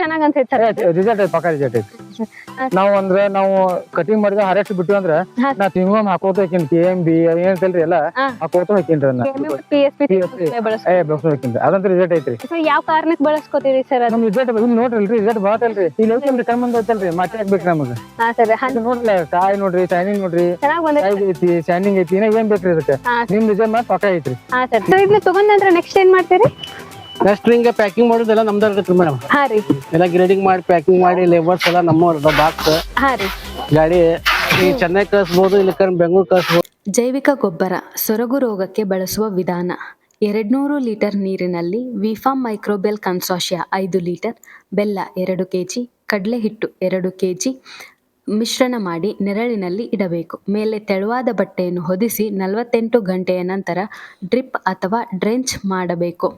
ಚೆನ್ನಾಗ್ ಅಂತ sir result ಐತಿ ಪಕ್ಕ ರಿಸಲ್ಟ್ ಐತಿ. ನಾವು ಅಂದ್ರೆ ನಾವು ಕಟಿಂಗ್ ಮಾಡಿದ ಹರಸ್ಟ್ ಬಿಟ್ಟು ಅಂದ್ರೆ ನಾ ತಿಂಗ್ ಹಾಕೋತ ಹಾಕಿನ್ ಕೆ ಎಂ ಬಿ ಅದೇನಂತಲ್ರಿ ಎಲ್ಲ. ಹಾಕೋತ ಹಾಕಿನ್ರಿ ಅದನ್ನ ಬೆಳ್ಸ್ಕೊಂಡ್ ಅದಂತ ರಿಸಲ್ಟ್ ಐತ್ರಿ ಯಾವ ಕಾರಣಕ್ಕೆ ಬಳಸ್ಕೊತೀರಿ ಸರ್ ನಮ್ ರಿಸಲ್ಟ್ ಇಲ್ಲಿ ನೋಡ್ರಿ ರಿಸಲ್ಟ್ ಬಾತಲ್ರಿ ಇಲ್ಲಿ ಐತಲ್ರಿ ಕಮ್ಮಿ ಬಂದ್ ಐತಲ್ರಿ ಮತ್ತೆ ಹಾಕ್ಬೇಕು ನಮಗ. ನೋಡ್ರಲ್ಲ ಕಾಯಿ ನೋಡ್ರಿ ಶೈನಿಂಗ್ ನೋಡ್ರಿ. ಐತಿ ಶೈನಿಂಗ್ ಐತಿ ಏನ್ ಬೇಕ್ರಿ ಇದಕ್ಕೆ ಹಾ ನಿಮ್ ರಿಸಲ್ಟ್ ಮಾತ್ರ ಪಕ್ಕ ಐತ್ರಿ. ಇದನ್ನ ತಗೊಂಡ್ ನಂತರ ನೆಕ್ಸ್ಟ್ ಏನ್ ಮಾಡ್ತೀರಿ? ನೆಕ್ಸ್ಟ್ ಹಿಂಗೆ ಪ್ಯಾಕಿಂಗ್ ಮಾಡೋದೆಲ್ಲ ನಮ್ದು ಇರ್ತೈತಿ ಮೇಡಮ್ ಹಾ ರೀ. ಎಲ್ಲ ಗ್ರೇಡಿಂಗ್ ಮಾಡಿ ಪ್ಯಾಕಿಂಗ್ ಮಾಡಿ ಲೇಬರ್ಸ್ ಎಲ್ಲ ನಮ್ಮ ಬಾಕ್ಸ್ ಹಾ ರೀ. ಗಾಡಿ ಈ ಚೆನ್ನೈ ಕಳಿಸ್ಬೋದು ಇಲ್ಲಿ ಬೆಂಗಳೂರು ಕಳಿಸ್ಬೋದು. ಜೈವಿಕ ಗೊಬ್ಬರ ಸೊರಗು ರೋಗಕ್ಕೆ ಬಳಸುವ ವಿಧಾನ. ಎರಡ್ನೂರು ಲೀಟರ್ ನೀರಿನಲ್ಲಿ ವಿಫಾಮ್ ಮೈಕ್ರೋಬೆಲ್ ಕನ್ಸಾಷಿಯಾ ಐದು ಲೀಟರ್ ಬೆಲ್ಲ ಎರಡು ಕೆ ಜಿ ಕಡಲೆ ಹಿಟ್ಟು ಎರಡು ಕೆ ಜಿ ಮಿಶ್ರಣ ಮಾಡಿ ನೆರಳಿನಲ್ಲಿ ಇಡಬೇಕು. ಮೇಲೆ ತೆಳುವಾದ ಬಟ್ಟೆಯನ್ನು ಹೊದಿಸಿ ನಲವತ್ತೆಂಟು ಗಂಟೆಯ ನಂತರ ಡ್ರಿಪ್ ಅಥವಾ ಡ್ರೆಂಚ್ ಮಾಡಬೇಕು.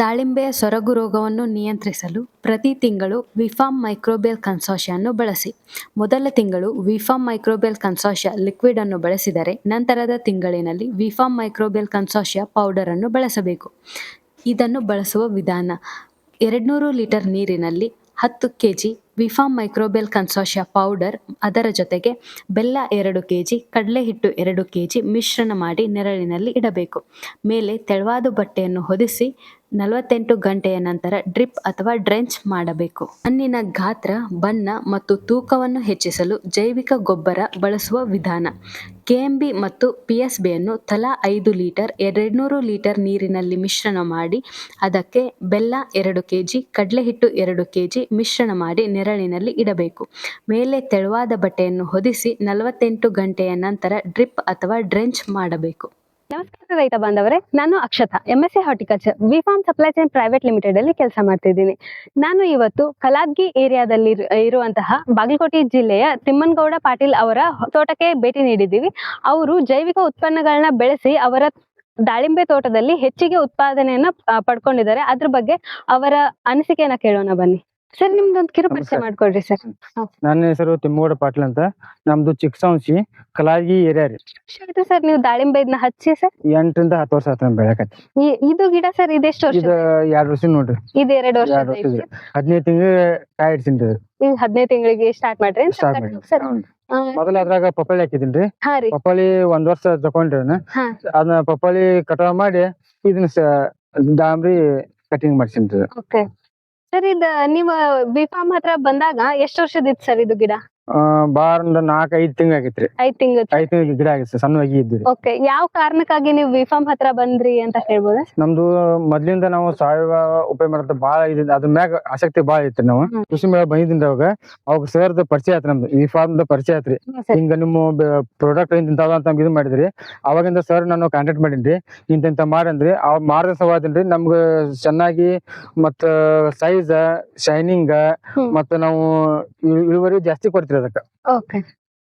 ದಾಳಿಂಬೆಯ ಸೊರಗು ರೋಗವನ್ನು ನಿಯಂತ್ರಿಸಲು ಪ್ರತಿ ತಿಂಗಳು ವಿಫಾಮ್ ಮೈಕ್ರೋಬೆಲ್ ಕನ್ಸೋಷಿಯನ್ನು ಬಳಸಿ. ಮೊದಲ ತಿಂಗಳು ವಿಫಾಮ್ ಮೈಕ್ರೋಬಿಯಲ್ ಕನ್ಸೋಷಿಯ ಲಿಕ್ವಿಡ್ ಅನ್ನು ಬಳಸಿದರೆ ನಂತರದ ತಿಂಗಳಿನಲ್ಲಿ ವಿಫಾಮ್ ಮೈಕ್ರೋಬಿಯಲ್ ಕನ್ಸೋಷಿಯ ಪೌಡರ್ ಅನ್ನು ಬಳಸಬೇಕು. ಇದನ್ನು ಬಳಸುವ ವಿಧಾನ ಎರಡ್ನೂರು ಲೀಟರ್ ನೀರಿನಲ್ಲಿ ಹತ್ತು K G V farm microbial consortia powder, ಅದರ ಜೊತೆಗೆ ಬೆಲ್ಲ ಎರಡು ಕೆ ಜಿ ಕಡಲೆ ಹಿಟ್ಟು ಎರಡು ಕೆ ಜಿ ಮಿಶ್ರಣ ಮಾಡಿ ನೆರಳಿನಲ್ಲಿ ಇಡಬೇಕು. ಮೇಲೆ ತೆಳುವಾದ ಬಟ್ಟೆಯನ್ನು ಹೊದಿಸಿ ನಲವತ್ತೆಂಟು ಗಂಟೆಯ ನಂತರ ಡ್ರಿಪ್ ಅಥವಾ ಡ್ರೆಂಚ್ ಮಾಡಬೇಕು. ಹಣ್ಣಿನ ಗಾತ್ರ, ಬಣ್ಣ ಮತ್ತು ತೂಕವನ್ನು ಹೆಚ್ಚಿಸಲು ಜೈವಿಕ ಗೊಬ್ಬರ ಬಳಸುವ ವಿಧಾನ. ಕೆಎಂಬಿ ಮತ್ತು ಪಿ ಎಸ್ ಬಿಯನ್ನು ತಲಾ ಐದು ಲೀಟರ್, ಎರಡ್ನೂರು ಲೀಟರ್ ನೀರಿನಲ್ಲಿ ಮಿಶ್ರಣ ಮಾಡಿ, ಅದಕ್ಕೆ ಬೆಲ್ಲ ಎರಡು ಕೆ ಜಿ ಕಡಲೆ ಹಿಟ್ಟು ಎರಡು ಕೆ ಜಿ ಮಿಶ್ರಣ ಮಾಡಿ ನೆರಳಿನಲ್ಲಿ ಇಡಬೇಕು. ಮೇಲೆ ತೆಳುವಾದ ಬಟ್ಟೆಯನ್ನು ಹೊದಿಸಿ ನಲವತ್ತೆಂಟು ಗಂಟೆಯ ನಂತರ ಡ್ರಿಪ್ ಅಥವಾ ಡ್ರೆಂಚ್ ಮಾಡಬೇಕು. ನಮಸ್ಕಾರ ರೈತ ಬಾಂಧವರೇ, ನಾನು Akshata M S C horticulture V farm supply chain private limited ಅಲ್ಲಿ ಕೆಲಸ ಮಾಡ್ತಿದ್ದೀನಿ. ನಾನು ಇವತ್ತು ಕಲಾದ್ಗಿ ಏರಿಯಾದಲ್ಲಿ ಇರುವಂತಹ ಬಾಗಲಕೋಟೆ ಜಿಲ್ಲೆಯ ತಿಮ್ಮನ್ಗೌಡ ಪಾಟೀಲ್ ಅವರ ತೋಟಕ್ಕೆ ಭೇಟಿ ನೀಡಿದ್ದೀವಿ. ಅವರು ಜೈವಿಕ ಉತ್ಪನ್ನಗಳನ್ನ ಬೆಳೆಸಿ ಅವರ ದಾಳಿಂಬೆ ತೋಟದಲ್ಲಿ ಹೆಚ್ಚಿಗೆ ಉತ್ಪಾದನೆಯನ್ನ ಪಡ್ಕೊಂಡಿದ್ದಾರೆ. ಅದ್ರ ಬಗ್ಗೆ ಅವರ ಅನಿಸಿಕೆಯನ್ನ ಕೇಳೋಣ ಬನ್ನಿ. ಸರ್ ನಿಮ್ದೊಂದು ಕಿರು ಪರಿಚಯ ಮಾಡ್ಕೊಳ್ರಿ ಸರ್ ನನ್ನ ಹೆಸರು ತಿಮ್ಮಗೌಡ ಪಾಟೀಲ್ ಅಂತ. ನಮ್ದು ಚಿಕ್ಕಸಂಶಿ ಕಲಾಗಿ ಏರಿಯಾ ರೀ. ಸರ್ ನೀವು ದಾಳಿಂಬೆ ಇದನ್ನ ಹಚ್ಚಿ ಸರ್ ಎಂಟರಿಂದ ಹತ್ತು ವರ್ಷ ಆತನ ಬೆಳಕತ್ತಿ ಈ- ಇದು ಗಿಡ ಸರ್ ಇದೆಷ್ಟು ವರ್ಷ ಇದು ಎರಡ್ ವರ್ಷ ನೋಡ್ರಿ. ಇದು ಎರಡು ವರ್ಷ ಎರಡ್ ವರ್ಷ ಹದಿನೈದು ತಿಂಗಳು ಕಾಯಿ ಇದು. ಈಗ ಹದಿನೈದು ತಿಂಗಳಿಗೆ ಸ್ಟಾರ್ಟ್ ಮಾಡ್ರಿ ಸ್ಟಾರ್ಟ್ ಮಾಡಿ. ಸರ್ ಆ, ಮೊದಲ ಅದ್ರಾಗ ಪಪ್ಪಾಳಿ ಹಾಕಿದ್ದೀನ್ರಿ ಹಾ ರೀ. ಪಪ್ಪಾಳಿ ಒಂದ್ ವರ್ಷ ತಗೊಂಡ್ರಿ ಅದನ್ನ. ಹಾ. ಅದನ್ನ ಪಪ್ಪಾಳಿ ಕಟಾವ್ ಮಾಡಿ ಇದನ್ನ ಸ- ದಾಂಬ್ರಿ ಕಟಿಂಗ್ ಮಾಡ್ಸಿನ್ರಿ. ಓಕೆ ಸರ್ ಇದ ನೀವು ಬಿ ಫಾರ್ಮ್ ಹತ್ರ ಬಂದಾಗ ಎಷ್ಟು ವರ್ಷದಿತ್ತು ಸರ್ ಇದು ಗಿಡ? ಬಾರ್ ಒಂದ್ ನಾಲ್ಕ್ ಐದ್ ತಿಂಗ್ ಆಗೇತ್ರಿ. ಐದ್ ತಿಂಗಳು ಐದ್ ತಿಂಗ್ ಗಿಡ ಆಗಿತ್ತು ಸಣ್ಣವಾಗಿ ಇದ್ದು ಓಕೆ ಯಾವ ಕಾರಣಕ್ಕಾಗಿ ನೀವು ವಿಫಾರ್ಮ್ ಹತ್ರ ಬಂದ್ರಿ ಅಂತ ಹೇಳ್ಬೋದಾ? ನಮ್ದು ಮೊದ್ಲಿಂದ ನಾವು ಸಾವಯವ ಉಪಯೋಗ ಮಾಡತ್ತ ಬಾಳ ಇದ್ ಅದ್ರ ಮ್ಯಾಗ ಆಸಕ್ತಿ ಬಾಳ ಐತ್ರಿ ನಾವು. ಕೃಷಿ ಮೇಳ ಬಂದಿದ್ದ ಅವಾಗ ಅವಾಗ ಸೇರ್ದ ಪರಿಚಯ ಆಯ್ತು ನಮ್ದು ವಿಫಾರ್ಮ್ ಫಾರ್ಮ್ ಪರಿಚಯ ಆಯ್ತ್ರಿ ಸರ್. ಹಿಂಗ ನಿಮ್ಮ ಪ್ರಾಡಕ್ಟ್ ಇಂತಾವ ಅಂತ ಇದು ಮಾಡಿದ್ರಿ. ಅವಾಗಿಂದ ಸರ್ ನಾನು ಕಾಂಟ್ಯಾಕ್ಟ್ ಮಾಡಿನ್ರಿ. ಇಂತಿಂತ ಮಾಡಂದ್ರಿ ಅವ್ ಮಾಡಿದ ಸವಾದನ್ರಿ ನಮ್ಗ ಚೆನ್ನಾಗಿ ಮತ್ತ ಸೈಜ್ ಶೈನಿಂಗ್. ಮತ್ತ ನಾವು ಇಳುವರಿ ಜಾಸ್ತಿ ಕೊಡ್ತೀರಿ ಅದಕ್ಕ ಓಕೆ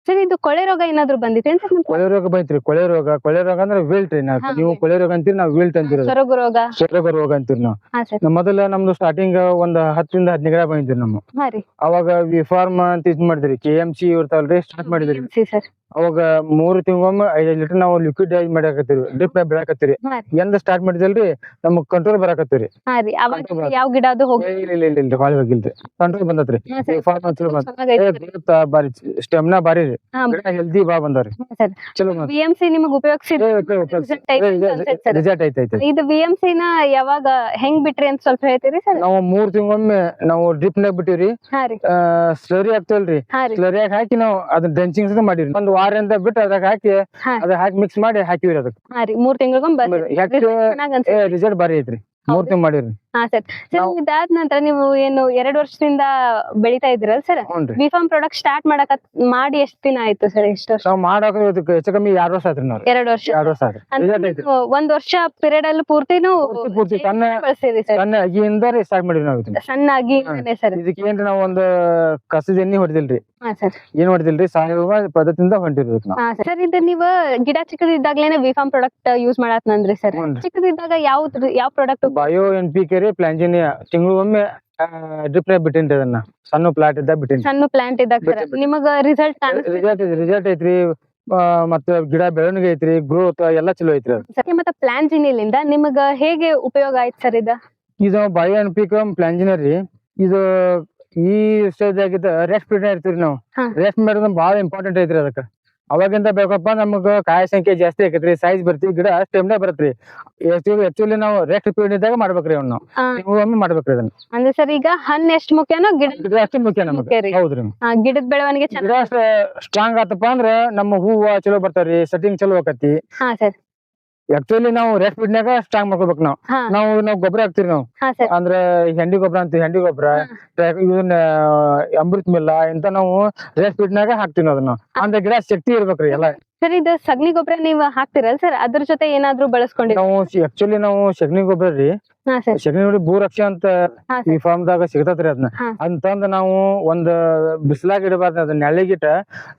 ಸರ್ ಇದು ಕೊಳೆ ರೋಗ ಏನಾದ್ರು ಅಂತ ಕೊಳೆ ರೋಗ ಬಂತ್ರಿ ಕೊಳೆ ರೋಗ. ಕೊಳೆ ರೋಗ ಅಂದ್ರೆ ವಿಲ್ಟ್ ರೀ ನಾವು. ನೀವು ಕೊಳೆ ರೋಗ ಅಂತೀರಿ ನಾವು ವಿಲ್ಟ್ ಅಂತೀರಿ. ಸೊರಗು ರೋಗ? ಸೊರಗ ರೋಗ ಅಂತೀರಿ ನಾವು. ಹಾ ಸರ್. ನಮ್ ಮೊದಲ ನಮ್ದು ಸ್ಟಾರ್ಟಿಂಗ್ ಒಂದ್ ಹತ್ತರಿಂದ ಹದಿನೈದು ಗಿಡ ಬಂದಿದ್ರಿ ನಮ್ಮ. ಹಾ ರೀ. ಅವಾಗ ವಿ ಫಾರ್ಮ್ ಅಂತ ಇದ್ ಮಾಡಿದ್ರಿ ಕೆ ಎಂ ಸಿ ಇರ್ತಾವಲ್ರಿ ಸ್ಟಾರ್ಟ್ ಮಾಡಿದ್ರಿ. ಸರ್ ಅವಾಗ ಮೂರು ತಿಂಗೊಮ್ಮೆ ಐದ್ ಲೀಟರ್ ನಾವು ಲಿಕ್ವಿಡ್ ಮಾಡಾಕತ್ತೀರಿ ಡ್ರಿಪ್ ಬೆಳಕತ್ತೀರಿ ಹಾ ರೀ. ಎಂದ ಸ್ಟಾರ್ಟ್ ಮಾಡಿದಲ್ರಿ ನಮಗ್ ಕಂಟ್ರೋಲ್ ಬರಾಕತ್ತೀರಿ ಹಾ ರೀ ಅವಾಗ control ಯಾವ ಗಿಡ ಅದು ಹೋಗಿ ಇಲ್ಲ ಇಲ್ಲ ಇಲ್ಲ ಹೋಗಿಲ್ರಿ. ಕಂಟ್ರೋಲ್ ಬಂದತ್ರಿ. ಹಾ ಸರ್. ಫಾರ್ಮ್. ಗ್ರೋತ್ ಬಾರಿ ಸ್ಟೆಮ್ನಾ ಬಾರಿ ರೀ. ಹಾ ಗಿಡ ಹೆಲ್ದಿ ಬಾ ಬಂದಾವ್ರಿ. ಹಾ ಸರ್. ಚಲೋ ಬಂದ್ ಬಿ ಎಂ ಸಿ ನಿಮಗೆ ಉಪಯೋಗಿಸಿದ ಸರ್. ರಿಸಲ್ಟ್ ಐತೆ ಐತೆ ಇದು ಬಿ ಎಂ ಸಿ ನ ಯಾವಾಗ ಹೆಂಗ್ ಬಿಟ್ರಿ ಅಂತ ಸ್ವಲ್ಪ ಹೇಳ್ತೀರಿ ಸರ್? ನಾವು ಮೂರ್ ತಿಂಗೊಮ್ಮೆ ನಾವು ಡ್ರಿಪ್ ನಾಗ ಬಿಟ್ಟಿವ್ರಿ. ಹಾ ರೀ. ಸ್ಲರಿ ಆಗ್ತವಲ್ರಿ ಹಾ ರೀ. ಸ್ಲರಿಯಾಗ ಹಾಕಿ ನಾವು ಅದನ್ನ ಡ್ರೆಂಚಿಂಗ್ ಮಾಡಿವ್ರಿ. ಒಂದ್ ವಾರದಿಂದ ಬಿಟ್ಟು ಅದಕ್ಕೆ ಹಾಕಿ ಹಾ. ಅದ ಹಾಕಿ ಮಿಕ್ಸ್ ಮಾಡಿ ಹಾಕಿವಿ ಅದಕ್ಕೆ ಹಾ ರೀ ಮೂರ್ ತಿಂಗಳಿಗೊಮ್ಮೆ ರಿಸಲ್ಟ್ ಬಾರಿ ಐತ್ರಿ. ಮೂರ್ ತಿಂಗ್ ಮಾಡಿವ್ರಿ ಹಾ ಸರ್. ಸರ್ ಇದಾದ ನಂತರ ನೀವು ಏನು ಎರಡ್ ವರ್ಷದಿಂದ ಬೆಳಿತಾ ಇದ್ರಲ್ಲ ಸರ್? ಹ್ಞೂನ್ರಿ ಬಿ ಫಾರ್ಮ್ ಪ್ರಾಡಕ್ಟ್ ಸ್ಟಾರ್ಟ್ ಮಾಡಕ ಮಾಡಿ ಎಷ್ಟ್ ದಿನ ಆಯ್ತು ಸರ್ ಎಷ್ಟು ವರ್ಷ? ನಾವ್ ಮಾಡಾಕ ಇದಕ್ಕೆ ಹೆಚ್ಚು ಕಮ್ಮಿ ಎರಡ್ ವರ್ಷ ಆತ್ರಿ ನಾವು. ಎರಡ್ ವರ್ಷ? ಎರಡ್ ವರ್ಷ ಆತ್ರಿ. ಅಂದ್ರೆ ರಿಸಲ್ಟ್ ಐತ್ರಿ ನೀವು ಒಂದ್ ವರ್ಷ ಪಿರಿಯಡ್ ಅಲ್ಲಿ ಪೂರ್ತಿನೂ ಪೂರ್ತಿ ಪೂರ್ತಿ ಸಣ್ಣ ಬಳಸಿರಿ ಸರ್. ಸಣ್ಣ ಅಗಿಯಿಂದ ರೀ ಸ್ಟಾರ್ಟ್ ಮಾಡಿವಿ ನಾವು ಇದನ್ನ. ಸಣ್ಣ ಆಗಿ ಸರ್. ಇದಕ್ಕೆ ಏನ್ರಿ ನಾವ್ ಒಂದ್ ಕಸದ ಎಣ್ಣಿ ಹೊಡೆದಿಲ್ರಿ. ಹಾ ಸರ್. ಏನ್ ಹೊಡೆದಿಲ್ರಿ? ಸಾವಯವ ಪದ್ಧತಿಯಿಂದ ಹೊಂಟಿರ್ಬೇಕು ನಾವು. ಹಾ ಸರ್. ಇದು ನೀವು ಗಿಡ ಚಿಕ್ಕದಿದ್ದಾಗ್ಲೇನೆ ಬಿ ಫಾರ್ಮ್ ಪ್ರಾಡಕ್ಟ್ ಯೂಸ್ ಮಾಡತ್ನಂದ್ರಿ ಸರ್. ಚಿಕ್ಕದಿದ್ದಾಗ ಯಾವ ಯಾವ product bio N P K ರೀ ಪ್ಲಾಂಜಿನಿಯ ತಿಂಗಳು ಒಮ್ಮೆ ಡ್ರಿಪ್ ಬಿಟ್ಟಿನ್ರಿ ಅದನ್ನ. ಸಣ್ಣ ಪ್ಲಾಟ್ ಇದ್ದಾಗ ಬಿಟ್ಟಿನ್ರಿ. ಸಣ್ಣ ಪ್ಲಾಂಟ್ ಇದ್ದಾಗ ಸರ್ ಬಿಟ್ಟೆ, ನಿಮಗ ರಿಸಲ್ಟ್ ರಿಸಲ್ಟ್ ರಿಸಲ್ಟ್ ಐತ್ರಿ ಆ, ಮತ್ತ ಗಿಡ ಬೆಳವಣಿಗೆ ಐತ್ರಿ ಗ್ರೋತ್ ಎಲ್ಲಾ ಚಲೋ ಐತ್ರಿ ಅದು. ಸರ್ ಮತ್ತೆ ನಿಮಗ ಹೇಗೆ ಉಪಯೋಗ ಆಯ್ತು ಸರ್ ಇದ? ಇದು ಬಾಯ್ ಅಂಡ್ ಪಿಕ್ ಪ್ಲಾಂಜಿನರ್ ರೀ. ಇದು ಈ ಸ್ಟೇಜ್ದಾಗಿದ್ದ ರೆಸ್ಟ್ ಪೀರಿಯಡ್ ಇರ್ತೀವಿ ನಾವು. ಹಾ. ರೆಸ್ಟ್ ಮಾಡೋದು ಬಹಳ ಇಂಪಾರ್ಟೆಂಟ್ ಐತ್ರಿ ಅದಕ್ಕೆ. ಅವಾಗಿಂದ ಬೇಕಪ್ಪ ನಮಗ ಕಾಯ ಸಂಖ್ಯೆ ಜಾಸ್ತಿ ಆಕೈತ್ರಿ ಸೈಜ್ ಬರ್ತೀವಿ ಗಿಡ ಅಷ್ಟ್ ಟೈಮ್ನೇ ಬರತ್ರಿ. ಆಕ್ಚುಲಿ ನಾವು ರೆಕ್ಟ್ ಪೀರಿಯಡ್ ಇದ್ದಾಗ ಮಾಡ್ಬೇಕ್ರಿ ಅವ್ನ ನಾವು. ಮಾಡಬೇಕ್ರಿ ಅದನ್ನ ಅಂದ್ರೆ ಸರ್ ಈಗ ಹಣ್ಣು ಎಷ್ಟು ಮುಖ್ಯನೋ ಗಿಡ ಗಿಡ ಅಷ್ಟೇ ಮುಖ್ಯ ನಮಗೆ. ಹೌದ್ರಿ. ಗಿಡದ ಬೆಳವಣಿಗೆ ಗಿಡ ಸ್ಟ್ರಾಂಗ್ ಆತಪ್ಪ ಅಂದ್ರ ನಮ್ಮ ಹೂವ ಚಲೋ ಬರ್ತಾವ್ರಿ ಸೆಟ್ಟಿಂಗ್ ಚಲೋ ಆಕತಿ ಹಾ ಸರ್. ಆಕ್ಚುಲಿ ನಾವು ರೆಸ್ಟ್ ಬಿಡ್ನಾಗ ಸ್ಟ್ರಾಂಗ್ ಮಾಡ್ಕೋಬೇಕು ನಾವು. ಹಾ. ನಾವು ನಾವು ಗೊಬ್ಬರ ಹಾಕ್ತಿವಿ ನಾವು. ಹಾ ಸರ್. ಅಂದ್ರ ಹೆಂಡಿ ಗೊಬ್ಬರ ಅಂತೀವಿ ಹೆಂಡಿ ಗೊಬ್ಬರ ಇವನ್ ಅಮೃತ್ ಮಿಲ್ಲ ಇಂತ ನಾವು ರೆಸ್ಟ್ ಬಿಡ್ನಾಗ ಹಾಕ್ತಿವಿ ಅದನ್ನ. ಅಂದ್ರೆ ಗಿಡ ಶಕ್ತಿ ಇರ್ಬೇಕ್ರಿ ಎಲ್ಲ. ಸರ್ ಇದು ಸಗಣಿ ಗೊಬ್ಬರ ನೀವು ಹಾಕ್ತಿರಲ್ ಸರ್? ಅದ್ರ ಜೊತೆ ಏನಾದ್ರೂ ಬಳಸ್ಕೊಂಡಿರ ನಾವು ಆಕ್ಚುಲಿ ನಾವು ಸಗಣಿ ಗೊಬ್ಬರ ರೀ. ಹಾ ಸರ್. ಸಗಣಿ ನೋಡಿ ಭೂರಕ್ಷ ಅಂತ ಹಾ ಈ ಸರ್ ಫಾರ್ಮ್ ದಾಗ ಸಿಗತೈತ್ರಿ ಅದನ್ನ ಹಾ. ಅಂತಂದ ನಾವು ಒಂದ್ ಬಿಸಿಲಾಗ ಇಡಬಾರ್ದು ಅದನ್ನ ನೆಳ್ಳಿಗಿಟ್ಟ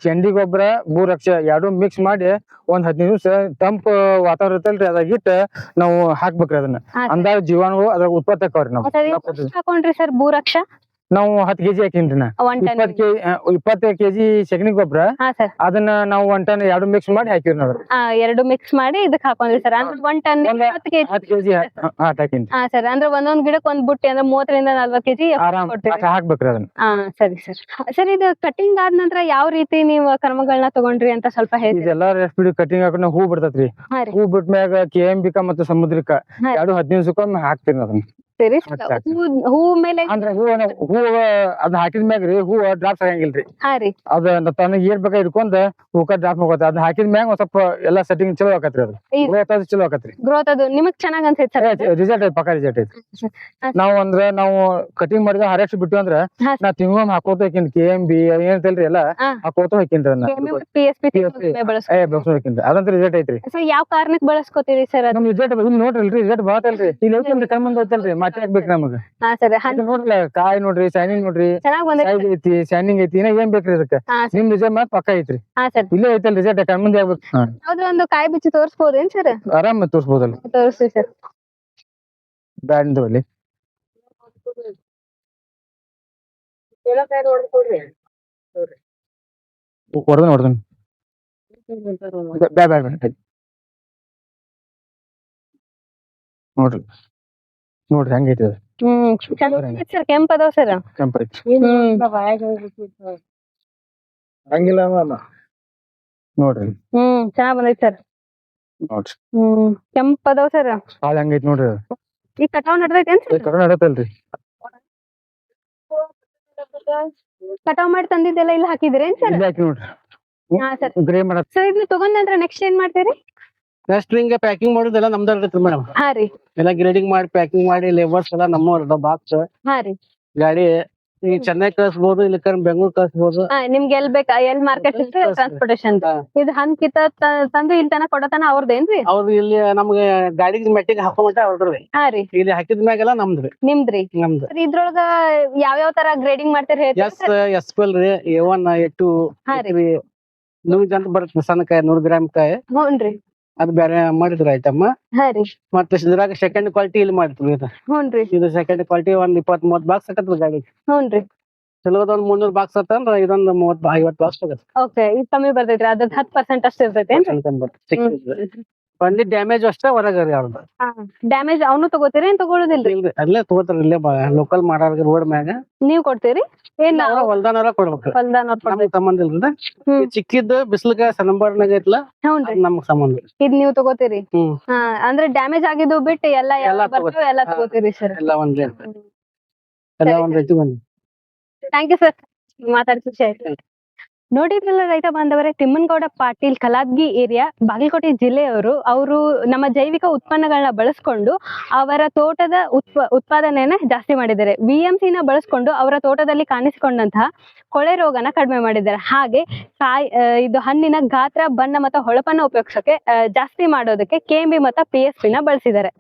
ಶೆಂಡಿ ಗೊಬ್ಬರ ಭೂರಕ್ಷೆ ಎರಡು ಮಿಕ್ಸ್ ಮಾಡಿ ಒಂದ್ ಹದಿನೈದು ದಿವಸ ತಂಪ ವಾತಾವರಣ ಇರ್ತಲ್ರಿ ಅದಾಗಿಟ್ಟ ನಾವು ಹಾಕ್ಬೇಕ್ರಿ ಅದನ್ನ. ಹಾ ಅಂದಾಜ್ ಜೀವಾಣುಗಳು ಅದ್ರಾಗ ಉತ್ಪತ್ತಿ ಆಕಾವ್ರಿ ನಾವು. ಎಷ್ಟ್ ಹಾಕೊಂಡ್ರಿ ಸರ್ ಭೂರಕ್ಷ ನಾವು ಹತ್ತು ಕೆಜಿ ಹಾಕಿನ್ರಿ ನಾ. ಒನ್ ಟನ್ ಇಪ್ಪತ್ ಕೆಜಿ ಇಪ್ಪತ್ತು ಕೆಜಿ ಸಗಣಿ ಗೊಬ್ಬರ. ಹಾ ಸರ್. ಅದನ್ನ ನಾವು ಒನ್ ಟನ್ ಎರಡು ಮಿಕ್ಸ್ ಮಾಡಿ ಹಾಕಿವ್ರಿ ಆ ಎರಡು ಮಿಕ್ಸ್ ಮಾಡಿ ಇದಕ್ ಹಾಕೊಂಡ್ರಿ ಸರ್. ಅಂದ್ರೆ ಒನ್ ಟನ್ ಹತ್ತು ಕೆಜಿ. ಹತ್ತು ಕೆಜಿ ಹಾಕಿನ್ರಿ. ಹಾ ಸರ್. ಅಂದ್ರೆ ಒಂದೊಂದ್ ಗಿಡಕ್ಕೆ ಒಂದ್ ಬುಟ್ಟಿ ಅಂದ್ರೆ ಮೂವತ್ತರಿಂದ ನಲ್ವತ್ ಕೆಜಿ ಆರಾಮ್. ಹಾಕ್ಬೇಕ್ರಿ ಅದನ್ನ. ಹಾ ಸರಿ ಸರ್. ಸರ್ ಇದು ಕಟಿಂಗ್ ಆದ ನಂತರ ಯಾವ ರೀತಿ ನೀವು ಕ್ರಮಗಳನ್ನ ತಗೊಂಡ್ರಿ ಅಂತ ಸ್ವಲ್ಪ ಹೇಳಿ ಇದೆಲ್ಲ ಕಟಿಂಗ್ ಹಾಕೊಂಡ್ ಹೂ ಬಿಡ್ತೈತ್ರಿ. ಹಾ ಬಿಟ್ಮ್ಯಾಗ ಕೆ ಎಂ ಬಿಕ ಮತ್ತು ಸಮುದ್ರಕ್ಕ ಹಾ. ಎರಡು ಹದಿನೈದು ಸುಕ್ಕ ಹಾಕ್ತೀನಿ ಅದನ್ನ. ಸಾಕು. ಹೂ ಹೂ ಮೇಲೆ ಅಂದ್ರೆ ಹೂವ ಹೂವ ಅದ್ ಹಾಕಿದ ಮ್ಯಾಗ್ರಿ ಹೂವ ಡ್ರಾಪ್ಸ್ ಆಗಂಗಿಲ್ರಿ. ಹಾ ರೀ. ಅದ ತನಗ ಏನ್ ಬೇಕಾ ಇಟ್ಕೊಂಡ್ ಹೂಕ ಡ್ರಾಪ್ ಹೋಗತ್ತೆ ಅದ್ ಹಾಕಿದ ಮ್ಯಾಗ ಒಂದ್ ಸ್ವಲ್ಪ ಎಲ್ಲಾ ಸೆಟ್ಟಿಂಗ್ ಚಲೋ ಆಕತ್ರಿ ಅದು. ಗ್ರೋತ್ ಅದು ಚಲೋ ಆಕತ್ರಿ. ಗ್ರೋತ್ ಅದು ನಿಮಗ್ ಚೆನ್ನಾಗ್ ಅನ್ಸೈತ್ ಸರ್ ರಿಸಲ್ಟ್ ಐತಿ ಪಕ್ಕ ರಿಸಲ್ಟ್ ಐತಿ. ನಾವ್ ಅಂದ್ರ ನಾವು ಕಟಿಂಗ್ ಮಾಡಿದ ಹರೆಸ್ಟ್ ಬಿಟ್ಟು ಅಂದ್ರೆ. ನಾ ತಿಂಗಳ ಹಾಕೋತ ಹಾಕಿನ್ ಕೆ ಎಂ ಬಿ ಏನಂತಲ್ರಿ ಎಲ್ಲಾ ಹಾಕೋತ ಹಾಕಿನ್ರಿ ಪಿ ಎಸ್ ಪಿ ಅದಂತ ರಿಸಲ್ಟ್ ಐತ್ರಿ. ಸರ್ ಯಾವ ಕಾರಣಕ್ಕೆ ಬಳಸ್ಕೊತೀರಿ ಸರ್ ಅದು? ನಮ್ ರಿಸಲ್ಟ್ ಇಲ್ಲಿ ನೋಡ್ರಿ ರಿಸಲ್ಟ್ ಬಾತಲ್ರಿ ಇಲ್ಲಿ ಕಮ್ಮಿ ಕಮ್ಮಂದ್ ಐತಲ್ರಿ ಬೇಕು ನಮಗ. ಹಾ ಸರ್. ಇದು ನೋಡ್ರಿ ಕಾಯಿ ನೋಡ್ರಿ ಶೈನಿಂಗ್ ನೋಡ್ರಿ. ಚೆನ್ನಾಗ್ ಬಂದೈತೆ. ಸೈಜ್ ಐತಿ ಶೈನಿಂಗ್ ಐತಿ ಇನ್ನ ಏನ್ ಬೇಕ್ರಿ ಅದಕ್ಕ ಹಾ ಸರ್. ನಿಮ್ ರಿಸಲ್ಟ್ ಮಾತ್ರ ಪಕ್ಕ ಐತ್ರಿ. ಹಾ ಸರ್. ಇಲ್ಲೇ ಐತಲ್ ರಿಸಲ್ಟ್ ಕಣ್ಮಂದಿ ಆಗ್ಬೇಕು. ಹಾ. ಯಾವ್ದ್ರ ಒಂದು ಕಾಯಿ ಬಿಚ್ಚಿ ತೋರಿಸ್ಬೋದೇನ್ ಸರ್? ಆರಾಮ್ ತೋರ್ಸ್ಬೋದಲ್ಲ. ತೋರಿಸ್ರಿ ಸರ್. ಬ್ಯಾಡ್ ಅಲ್ಲಿ. ಬ್ಯಾ. ನೋಡ್ರಿ. ನೋಡ್ರಿ ಹಂಗೈತಿ ಅದು. ಹ್ಮ್ ಚೆನ್ನಾಗ್ ಸರ್. ಕೆಂಪ್ ಅದಾವ ಸರ್. ಕೆಂಪ ಐತಿ. ಹಂಗಿಲ್ಲ ಮಾಮ. ನೋಡ್ರಿ. ಹ್ಮ್ ಚೆನ್ನಾಗ್ ಬಂದೈತಿ ಸರ್. ನೋಡ್ರಿ. ಹ್ಮ್ ಕೆಂಪ್ ಅದಾವ ಸರ್. ಹೆಂಗೈತಿ ನೋಡ್ರಿ. ಈ ಕಟಾವ್ ನಡ್ದೈತೇನ್ ಸರ್? ಕರೋನಾ ನಡತಲ್ರಿ ಕಟಾವ್ ಮಾಡಿ ತಂದಿದ್ದೆಲ್ಲ ಇಲ್ಲಿ ಹಾಕಿದ್ರೇನ್ ಸರ್? ಇಲ್ಲಿ ಹಾಕಿ ನೋಡ್ರಿ. ಹಾ ಸರ್. ಗ್ರೇ ಸರ್ ಇದನ್ನ ತಗೊಂಡ್ ನಂತರ ನೆಕ್ಸ್ಟ್ ಏನ್ ಮಾಡ್ತೀರಿ? ನೆಕ್ಸ್ಟ್ ಹಿಂಗೆ ಪ್ಯಾಕಿಂಗ್ ಮಾಡೋದೆಲ್ಲ ನಮ್ದು ಇರ್ತೈತಿ ಮೇಡಮ್. ಹಾ ರೀ. ಎಲ್ಲ ಗ್ರೇಡಿಂಗ್ ಮಾಡಿ ಪ್ಯಾಕಿಂಗ್ ಮಾಡಿ ಲೇಬರ್ಸ್ ಎಲ್ಲ ನಮ್ಮ ಬಾಕ್ಸ್ ಹಾ ರೀ. ಗಾಡಿ ಈ ಚೆನ್ನೈ ಕಳ್ಸ್ಬೋದು ಇಲ್ಲ ಬೆಂಗಳೂರು ಕಳಿಸಬಹುದು ಹಾ ನಿಮ್ಗೆ ಎಲ್ ಬೇಕ ಎಲ್ ಮಾರ್ಕೆಟ್ ಟ್ರಾನ್ಸ್ಪೋರ್ಟೇಷನ್ ಹಾ. ಟ್ರಾನ್ಸ್ಪೋರ್ಟೇಶನ್ ಹಾ. ಇದು ಹಂಗ್ ಕಿತ್ತ ತ- ತಂದು ಇಲ್ಲಿ ತನಕ ಕೊಡತನ ಅವ್ರದ್ದೇನ್ರಿ ಅವ್ರು ಇಲ್ಲಿ ನಮ್ಗೆ ಗಾಡಿಗೆ ಮೆಟ್ಟಿಗೆ ಹಾಕೋ ಮಟ್ಟ ಅವ್ರದ್ರಿ ಹಾ ರೀ. ಇಲ್ಲಿ ಹಾಕಿದ ಮ್ಯಾಗೆಲ್ಲ ನಮ್ದ್ರಿ ನಿಮ್ದ್ರಿ ನಮ್ದು ಇದ್ರೊಳಗ ಯಾವ್ಯಾವ ತರ ಗ್ರೇಡಿಂಗ್ ಮಾಡ್ತೀರಿ ಎಸ್? ಎಸ್ ಪಿ ಎಲ್ ರೀ ಎ ಒನ್ ಎ ಟು ಹಾ ರೀ. ನೂರ್ ಅಂತ ಬರುತ್ತೆ ಸಣ್ಣ ಕಾಯಿ ನೂರ್ ಗ್ರಾಮ್ ಕಾಯಿ. ಹ್ಞೂನ್ರಿ. ಅದು ಬೇರೆ ಮಾಡಿದ್ರ ಐಟಮ್ ಹಾ ರೀ. ಮತ್ತೆ ಇದ್ರಾಗ ಸೆಕೆಂಡ್ ಕ್ವಾಲಿಟಿ ಇಲ್ಲಿ ಮಾಡ್ತೀವಿ ಇದು ಹ್ಞೂನ್ರಿ ಇದು ಸೆಕೆಂಡ್ ಕ್ವಾಲಿಟಿ ಒಂದ್ ಇಪ್ಪತ್ ಮೂವತ್ ಬಾಕ್ಸ್ ಆಗತ್ತೆ ಗಾಡಿ. ಹ್ಞೂನ್ರಿ ಚಲೋದ ಒಂದ್ ಮುನ್ನೂರ್ ಬಾಕ್ಸ್ ಅಂದ್ರ ಇದೊಂದ್ ಮೂವತ್ ಐವತ್ ಬಾಕ್ಸ್ ಆಗತ್ತೆ. ಓಕೆ ಇದು ಕಮ್ಮಿ ಬರ್ತೈತ್ರಿ. ಅದ್ರದ್ದು ಹತ್ ಪರ್ಸೆಂಟ್ ಅಷ್ಟು ಇರ್ತೈತೇನ್ರಿ? ಒಂದಿ ಡ್ಯಾಮೇಜ್ ಅಷ್ಟೇ ಹೊರಗರಿ ಅವ್ರದ್ದು ಡ್ಯಾಮೇಜ್ ಅವನು ತಗೋತೀರಿ ಏನ್ ತಗೊಳುದಿಲ್ರಿ? ಇಲ್ರಿ ಅಲ್ಲೇ ತಗೋತಾರ ಇಲ್ಲೇ ಲೋಕಲ್ ಮಾಡಾರ ರೋಡ್ ಮ್ಯಾಗ. ನೀವ್ ಕೊಡ್ತೀರಿ? ಏನ್ ಅವ್ರ ಹೊಲ್ದಾನವ್ರ ಕೊಡ್ಬೇಕು. ಹೊಲ್ದಾನವ್ರ ನಮ್ಗ್ ಕೊಡ್ಬೇಕು. ಸಂಬಂಧ ಇಲ್ರಿ ಹ್ಮ್. ಚಿಕ್ಕಿದ್ದು ಬಿಸಿಲ್ಗ ಸನಂಬರ್ನಾಗ ಐತ್ಲ ಹ್ಞೂನ್ರಿ ಅದ್ ನಮ್ಗ್ ಸಂಬಂಧ ಇಲ್ಲ. ಇದ್ ನೀವ್ ತಗೋತೀರಿ? ಹ್ಮ್. ಹಾ ಅಂದ್ರೆ ಡ್ಯಾಮೇಜ್ ಆಗಿದ್ದು ಬಿಟ್ಟು ಎಲ್ಲ ಎಲ್ಲ ಬರ್ತಾವ ಎಲ್ಲ ಹಾ. ತಗೋತೀರಿ ಸರ್. ಎಲ್ಲ ಒಂದ್ ಎಲ್ಲ ಸರಿ ಒಂದ್ ಒಂದ್ ಥ್ಯಾಂಕ್ ಯು ಸರ್ ಮಾತಾಡಿ ಖುಷಿ ಆಯ್ತು ನೋಡಿದ್ರಲ್ಲ ರೈತ ಬಾಂಧವರೇ, ತಿಮ್ಮನಗೌಡ ಪಾಟೀಲ್ ಕಲಾದ್ಗಿ ಏರಿಯಾ, ಬಾಗಲಕೋಟೆ ಜಿಲ್ಲೆಯವರು ಅವರು ನಮ್ಮ ಜೈವಿಕ ಉತ್ಪನ್ನಗಳನ್ನ ಬಳಸ್ಕೊಂಡು ಅವರ ತೋಟದ ಉತ್ಪ, ಉತ್ಪಾದನೆಯನ್ನ ಜಾಸ್ತಿ ಮಾಡಿದ್ದಾರೆ. ವಿ ಎಂ ನ ಬಳಸ್ಕೊಂಡು ಅವರ ತೋಟದಲ್ಲಿ ಕಾಣಿಸಿಕೊಂಡಂತಹ ಕೊಳೆ ರೋಗನ ಕಡಿಮೆ ಮಾಡಿದ್ದಾರೆ. ಹಾಗೆ ಕಾಯಿ ಇದು ಹಣ್ಣಿನ ಗಾತ್ರ, ಬಣ್ಣ ಮತ್ತು ಹೊಳಪನ್ನ ಉಪಯೋಗಿಸೋಕೆ ಜಾಸ್ತಿ ಮಾಡೋದಕ್ಕೆ ಕೆ ಎಂ ಬಿ ಮತ್ತು ಪಿ ಎಸ್ ಪಿನ ಬಳಸಿದ್ದಾರೆ.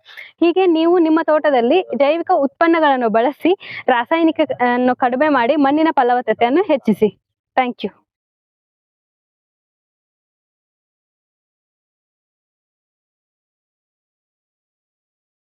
ಹೀಗೆ ನೀವು ನಿಮ್ಮ ತೋಟದಲ್ಲಿ ಜೈವಿಕ ಉತ್ಪನ್ನಗಳನ್ನು ಬಳಸಿ ರಾಸಾಯನಿಕ ಅನ್ನು ಕಡಿಮೆ ಮಾಡಿ ಮಣ್ಣಿನ ಫಲವತ್ತತೆಯನ್ನು ಹೆಚ್ಚಿಸಿ. Thank you